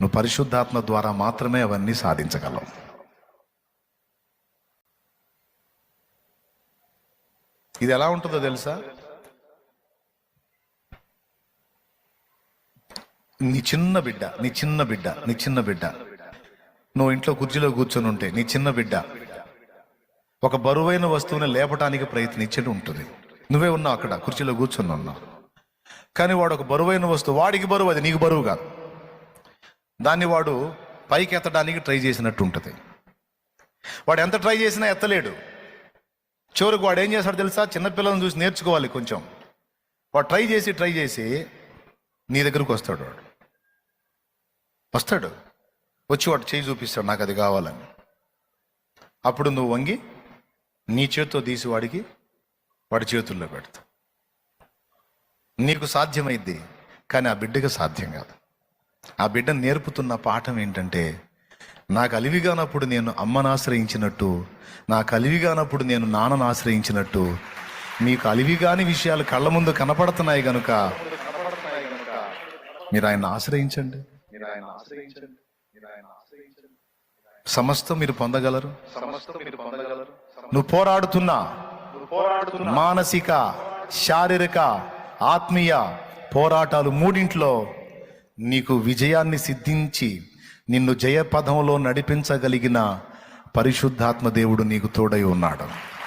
నువ్వు పరిశుద్ధాత్మ ద్వారా మాత్రమే అవన్నీ సాధించగలవు. ఇది ఎలా ఉంటుందో తెలుసా? నీ చిన్న బిడ్డ నీ చిన్న బిడ్డ నీ చిన్న బిడ్డ. నువ్వు ఇంట్లో కుర్చీలో కూర్చొని ఉంటే నీ చిన్న బిడ్డ. ఒక బరువైన వస్తువుని లేపటానికి ప్రయత్నించేది ఉంటుంది. నువ్వే ఉన్నావు అక్కడ కుర్చీలో కూర్చొని ఉన్నావు. కానీ వాడు ఒక బరువైన వస్తువు వాడికి బరువు అది నీకు బరువు కాదు. దాన్ని వాడు పైకి ఎత్తడానికి ట్రై చేసినట్టు ఉంటుంది వాడు ఎంత ట్రై చేసినా ఎత్తలేడు. చివరికి వాడు ఏం చేస్తాడు తెలుసా? చిన్నపిల్లలను చూసి నేర్చుకోవాలి కొంచెం. వాడు ట్రై చేసి ట్రై చేసి నీ దగ్గరకు వస్తాడు వాడు. వస్తాడు. వచ్చి వాడు చేయి చూపిస్తాడు నాకు అది కావాలని. అప్పుడు నువ్వు వంగి నీ చేతితో తీసి వాడికి వాడి చేతుల్లో పెడతావు. నీకు సాధ్యమైద్ది కానీ ఆ బిడ్డకి సాధ్యం కాదు. ఆ బిడ్డ నేర్పుతున్న పాఠం ఏంటంటే నాకు అలివిగానప్పుడు నేను అమ్మను ఆశ్రయించినట్టు నాకు అలివిగానప్పుడు నేను నాన్నను ఆశ్రయించినట్టు మీకు అలివిగాని విషయాలు కళ్ళ ముందు కనపడుతున్నాయి కనుక మీరు ఆయన ఆశ్రయించండి. సమస్తం మీరు పొందగలరు. నువ్వు పోరాడుతున్నా మానసిక శారీరక ఆత్మీయ పోరాటాలు మూడింట్లో నీకు విజయాన్ని సిద్ధించి నిన్ను జయపథంలో నడిపించగలిగిన పరిశుద్ధాత్మ దేవుడు నీకు తోడై ఉన్నాడు.